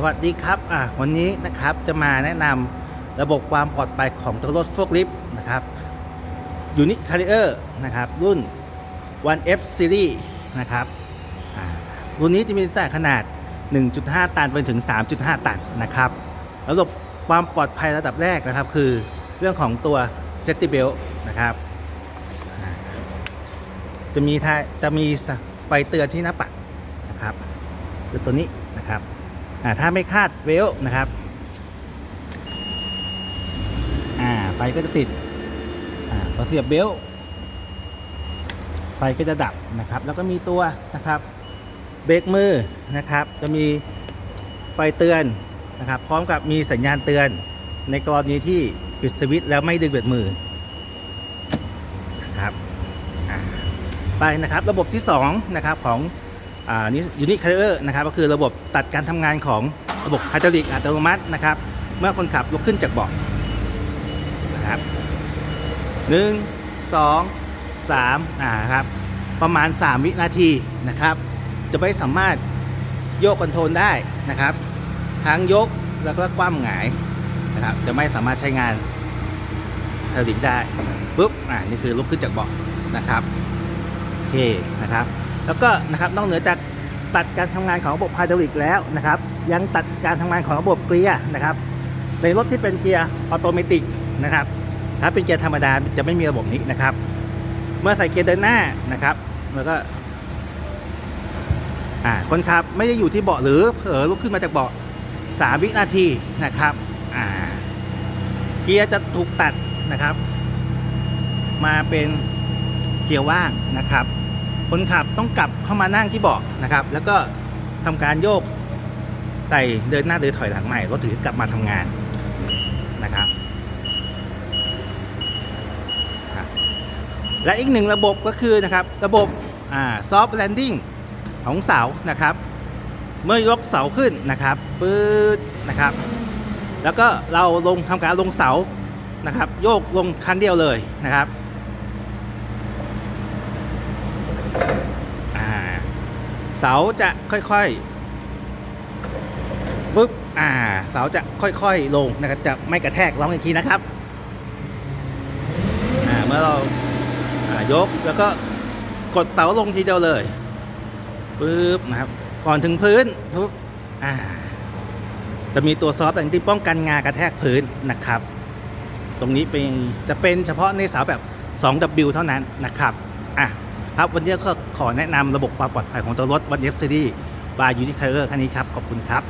สวัสดีครับอะวันนี้นะครับจะมาแนะนำระบบความปลอดภัยของตัวรถโฟล์คลิฟต์นะครับยูนิคาริเออร์นะครับรุ่น 1F Series นะครับรุ่นนี้จะมีตั้งแต่ขนาด 1.5 ตันไปถึง 3.5 ตันนะครับระบบความปลอดภัยระดับแรกนะครับ คือเรื่องของตัว Safety Belt นะครับจะมีจะมีไฟเตือนที่หน้าปัดนะครับคือตัวนี้นะครับ ถ้าไม่คาดเวลนะครับไฟก็จะติดอพอเสียบเบลต์ไฟก็จะดับนะครับ แล้วก็มีตัวนะครับเบรกมือนะครับ จะมีไฟเตือนนะครับ พร้อมกับมีสัญญาณเตือนในกรณีที่ปิดสวิตช์แล้วไม่ดึงเบรกมือนะครับไปนะครับ ระบบที่สองนะครับของ นี่ยูนิคาร์เออร์นะครับก็คือระบบตัดการทำงานของระบบไฮดรอลิกอัตโนมัตินะครับ เมื่อคนขับลุกขึ้นจากเบาะนะครับหนึ่งสองสามอ่าครับประมาณ 3 วินาทีนะครับ จะไม่สามารถโยกคอนโทรลได้นะครับ ทั้งยกแล้วก็คว่ำหงายนะครับ จะไม่สามารถใช้งานไฮดรอลิกได้ปุ๊บอ่านี่คือลุกขึ้นจากเบาะนะครับโอเคนะครับ แล้วก็นะครับนอกเหนือจากตัดการทำงานของระบบไฮดรอลิกแล้วนะครับ ยังตัดการทำงานของระบบเกียร์นะครับ ในรถที่เป็นเกียร์ออโตเมติกนะครับ ถ้าเป็นเกียร์ธรรมดาจะไม่มีระบบนี้นะครับ เมื่อใส่เกียร์เดินหน้านะครับ แล้วก็อ่าคนขับไม่ได้อยู่ที่เบาะหรือเผลอลุกขึ้นมาจากเบาะสามวินาทีนะครับเกียร์จะถูกตัดนะครับ มาเป็นเกียร์ว่างนะครับ คนขับต้องกลับเข้ามานั่งที่เบาะนะครับ แล้วก็ทำการโยกใส่เดินหน้าเดินถอยหลังใหม่รถถือกลับมาทำงานนะครับครับ และอีกหนึ่งระบบก็คือนะครับระบบซอฟต์แลนดิ้งของเสานะครับ เมื่อยกเสาขึ้นนะครับปื๊ดนะครับ แล้วก็เราลงทำการลงเสานะครับ โยกลงครั้งเดียวเลยนะครับ อ่า เสาจะค่อยๆปุ๊บอ่า เสาจะค่อยๆลงนะครับจะไม่กระแทกร้องอีกทีนะครับอ่าเมื่อเราอ่ายกแล้วก็กดเสาลงทีเดียวเลยปุ๊บนะครับ ก่อนถึงพื้นปุ๊บอ่า จะมีตัวซอฟต์แลนดิ้งป้องกันงากระแทกพื้นนะครับ ตรงนี้เป็นจะเป็นเฉพาะในเสาแบบ 2W เท่านั้นนะครับ อะ ครับวันนี้ก็ขอแนะนำระบบความปลอดภัยของตัวรถวันเอฟซีดีบายยูนิคาร์คันนี้ครับ ขอบคุณครับ